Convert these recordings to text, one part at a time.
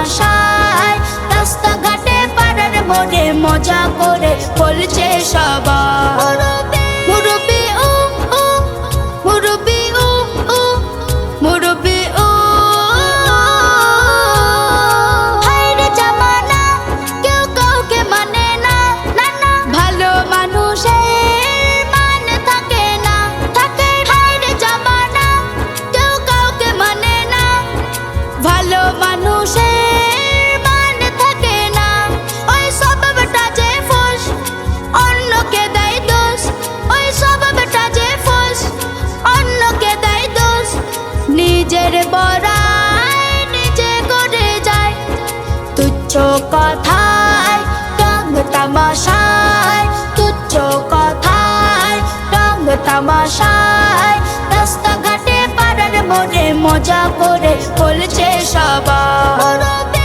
মশাই রাস্তাঘাটে পাড়ার মনে মজা করে বলছে সবাই। কথায় রঙ তামাশায় তুচ্ছ কথায় রঙ তামাশায় রাস্তাঘাটে পাড়ার মোড়ে মজা করে বলছে সবাই।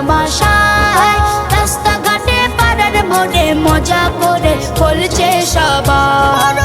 তামাশায় রাস্তাঘাটে পাড়ার মোড়ে মজা করে খোলছে সবার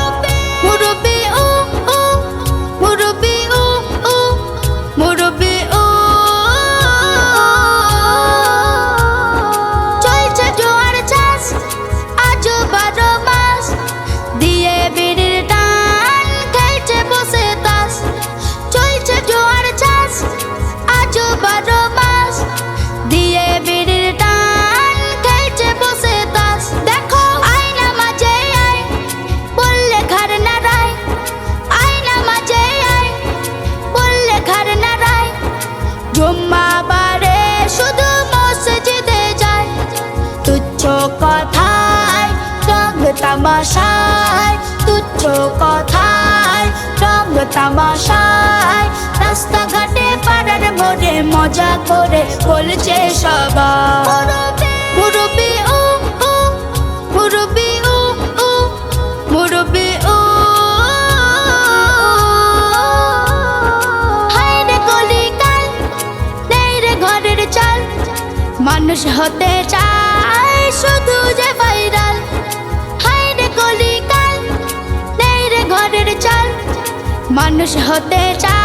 কথায়, চন্দ্র তামাশায়। রাস্তাঘাটে, পাড়ার মোড়ে মজা করে বলছে সবাই। ও ও মুরুবি ও মানুষ হতে চায়। মানুষ হতে চায়।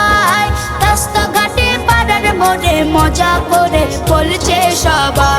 মজা করে বলছে সবাই।